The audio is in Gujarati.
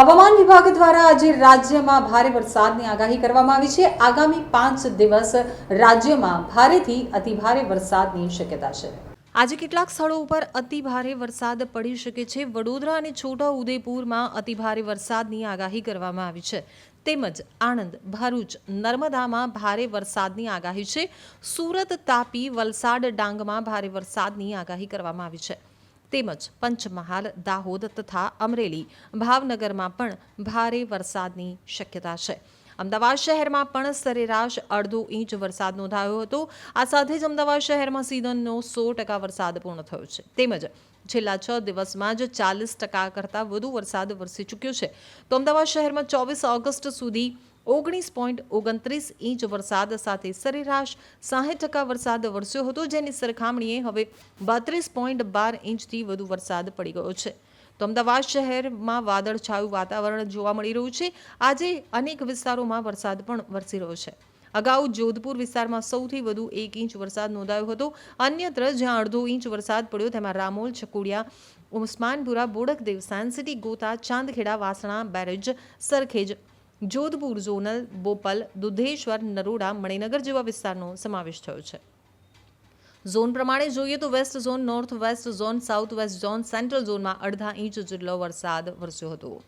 હવામાન વિભાગ દ્વારા આજે રાજ્યમાં ભારે વરસાદની આગાહી કરવામાં આવી છે. આગામી પાંચ દિવસ રાજ્યમાં ભારેથી અતિભારે વરસાદની શક્યતા છે. આજે કેટલાક સ્થળો ઉપર અતિભારે વરસાદ પડી શકે છે. વડોદરા અને છોટા ઉદેપુરમાં અતિભારે વરસાદની આગાહી કરવામાં આવી છે. તેમજ આણંદ, ભરૂચ, નર્મદામાં ભારે વરસાદની આગાહી છે. સુરત, તાપી, વલસાડ, ડાંગમાં ભારે વરસાદની આગાહી કરવામાં આવી છે. તેમજ પંચમહાલ, દાહોદ તથા અમરેલી ભાવનગરમાં પણ ભારે વરસાદની શક્યતા છે. અમદાવાદ શહેરમાં પણ સરેરાશ અડધો ઇંચ વરસાદ નોંધાયો હતો. આ સાથે જ અમદાવાદ શહેરમાં સિઝનનો સો ટકા વરસાદ પૂર્ણ થયો છે. તેમજ છેલ્લા છ દિવસમાં જ ચાલીસ ટકા કરતાં વધુ વરસાદ વરસી ચૂક્યો છે. તો અમદાવાદ શહેરમાં ચોવીસ ઓગસ્ટ સુધી ઓગણીસ પોઈન્ટ ઓગણત્રીસ ઇંચ વરસાદ સાથે સરેરાશ સાહીઠ ટકા વરસાદ વરસ્યો હતો. જેની સરખામણીએ હવે બત્રીસ પોઈન્ટ બાર ઇંચથી વધુ વરસાદ પડી ગયો છે. તો અમદાવાદ શહેરમાં વાદળછાયું વાતાવરણ જોવા મળી રહ્યું છે. આજે અનેક વિસ્તારોમાં વરસાદ પણ વરસી રહ્યો છે. અગાઉ જોધપુર વિસ્તારમાં સૌથી વધુ એક ઇંચ વરસાદ નોંધાયો હતો. અન્યત્ર જ્યાં અડધો ઇંચ વરસાદ પડ્યો, તેમાં Ramol, Chhakudiya, Usmanpura, Bodakdev, science city, Gota, Chandkheda, Vasna, barrage, Sarkhej Jodhpur zonal Bopal Dudheshwar Naroda Maninagar જેવા વિસ્તારનો સમાવેશ થયો છે. ઝોન પ્રમાણે જોઈએ તો west zone, north west zone, south west zone, central ઝોનમાં અડધા ઇંચ જેટલો વરસાદ વરસ્યો હતો.